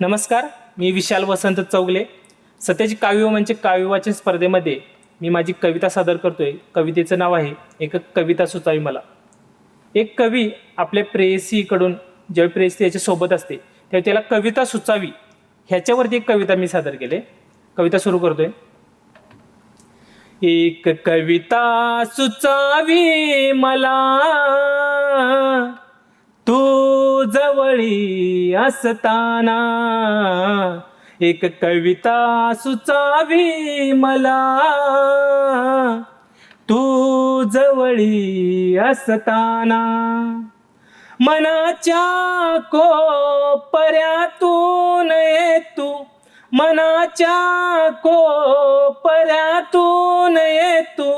नमस्कार मी विशाल वसंत चौगले. सत्याची काव्य म्हणजे काव्यवाचन स्पर्धेमध्ये मी माझी कविता सादर करतोय. कवितेचं नाव आहे एक कविता सुचावी मला. एक कवी आपल्या प्रेयसीकडून ज्यावेळी प्रेयसी याच्यासोबत असते तेव्हा त्याला कविता सुचावी ह्याच्यावरती एक कविता मी सादर केले. कविता सुरू करतोय. एक कविता सुचावी मला. वळी असताना एक कविता सुचावी मला. तू जवळी असताना मनाच्या कोपऱ्यातून ये तू मनाच्या कोपऱ्यातून ये तू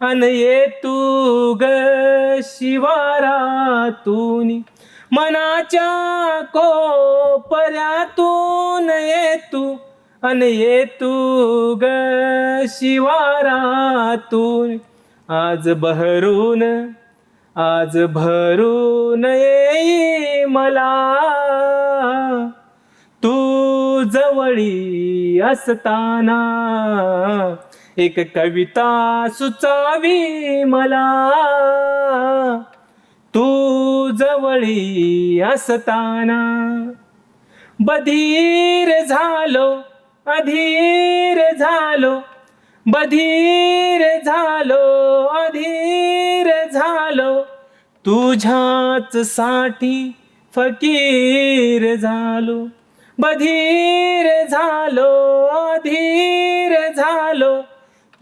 अन ये तू ग शिवारातून. मनाच्या कोपऱ्यातून ये तू अन ये तू ग शिवारातून. आज बहरून आज भरून येई मला. तू जवळी असताना एक कविता सुचावी मला. तू जवळी असताना. बधीर झालो अधीर झालो. बधीर झालो अधीर झालो. तुझ्याच साठी फकीर झालो. बधीर झालो अधीर झालो.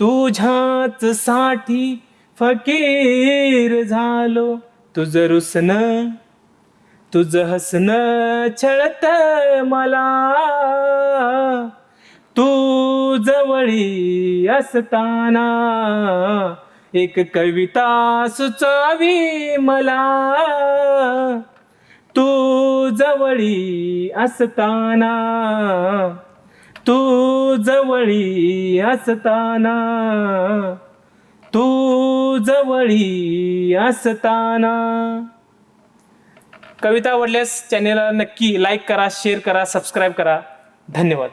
तुझ्याच साठी फकीर झालो. तुझं रुसणं तुझं हसणं छळत मला. तू जवळी असताना एक कविता सुचावी मला. तू जवळी असताना तू जवळी असताना जवळी असताना. कविता आवडल्यास चॅनेलला नक्की लाईक करा शेअर करा सबस्क्राईब करा. धन्यवाद.